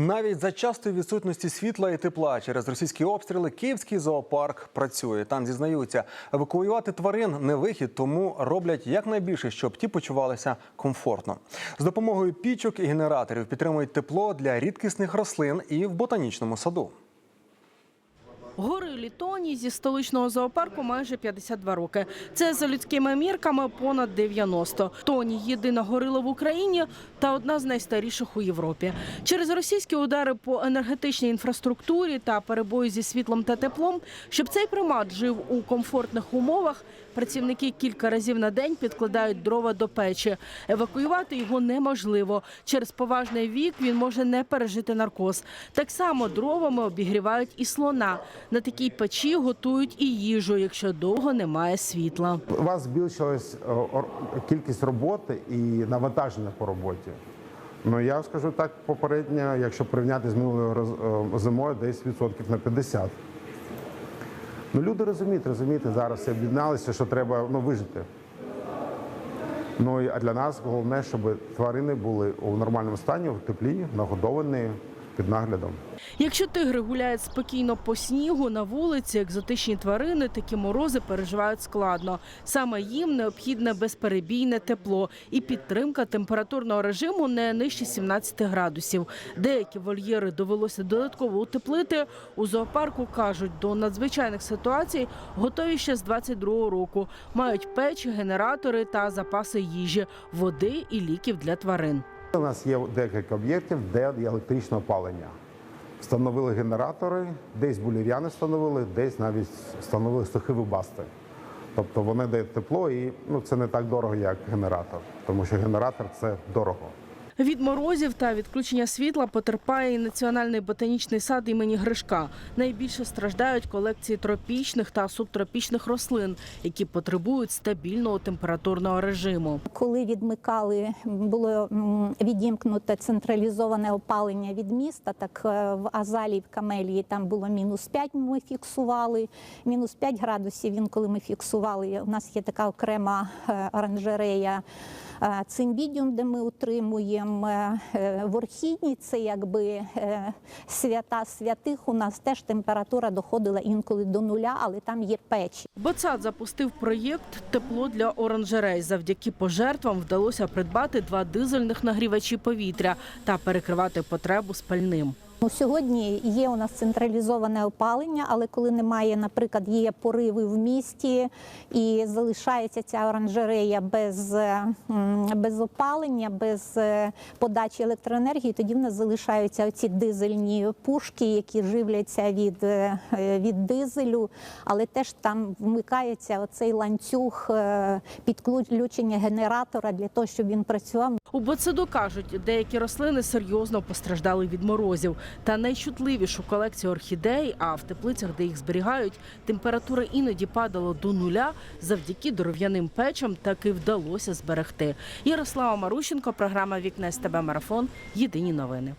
Навіть за частої відсутності світла і тепла через російські обстріли київський зоопарк працює. Там зізнаються, евакуювати тварин не вихід, тому роблять якнайбільше, щоб ті почувалися комфортно. З допомогою пічок і генераторів підтримують тепло для рідкісних рослин і в ботанічному саду. Гори Літоні зі столичного зоопарку майже 52 роки. Це за людськими мірками понад 90. Тоні єдина горила в Україні та одна з найстаріших у Європі. Через російські удари по енергетичній інфраструктурі та перебої зі світлом та теплом, щоб цей примат жив у комфортних умовах. Працівники кілька разів на день підкладають дрова до печі. Евакуювати його неможливо. Через поважний вік він може не пережити наркоз. Так само дровами обігрівають і слона. На такій печі готують і їжу, якщо довго немає світла. У вас збільшилась е, кількість роботи і навантаження по роботі. Ну я скажу так попередньо, якщо порівняти з минулою е, зимою, десь відсотків на 50. Ну люди розуміють, розумієте, зараз об'єдналися, що треба ну, вижити. Ну а для нас головне, щоб тварини були у нормальному стані, в теплі, нагодовані під наглядом. Якщо тигри гуляють спокійно по снігу на вулиці, екзотичні тварини такі морози переживають складно. Саме їм необхідне безперебійне тепло і підтримка температурного режиму не нижче 17 градусів. Деякі вольєри довелося додатково утеплити. У зоопарку кажуть, до надзвичайних ситуацій готові ще з 22-го року. Мають печі, генератори та запаси їжі, води і ліків для тварин. У нас є декілька об'єктів, де електричне опалення. Встановили генератори, десь булір'яни встановили, десь навіть встановили сухиві вибасти. Тобто вони дають тепло і ну, це не так дорого, як генератор, тому що генератор це дорого. Від морозів та відключення світла потерпає і національний ботанічний сад імені Гришка. Найбільше страждають колекції тропічних та субтропічних рослин, які потребують стабільного температурного режиму. Коли відмикали, було відімкнуте централізоване опалення від міста, так е, в Азалії, в Камелії там було мінус 5 ми фіксували. Мінус 5 градусів він, коли ми фіксували, у нас є така окрема е, оранжерея е, цимбідіум, де ми утримуємо Е, е, в Орхідні, це якби е, свята святих. У нас теж температура доходила інколи до нуля, але там є печі. Боцат запустив проєкт Тепло для оранжерей. Завдяки пожертвам вдалося придбати два дизельних нагрівачі повітря та перекривати потребу спальним. Ну, сьогодні є у нас централізоване опалення, але коли немає, наприклад, є пориви в місті і залишається ця оранжерея без, е, без опалення, без е, подачі електроенергії, тоді в нас залишаються оці дизельні пушки, які живляться від, е, від дизелю, але теж там вмикається оцей ланцюг підключення генератора для того, щоб він працював. У Ботсаду кажуть, деякі рослини серйозно постраждали від морозів. Та найчутливішу колекцію орхідей, а в теплицях, де їх зберігають, температура іноді падала до нуля. Завдяки дерев'яним печам таки вдалося зберегти. Ярослава Марущенко, програма Вікне з тебе марафон. Єдині новини.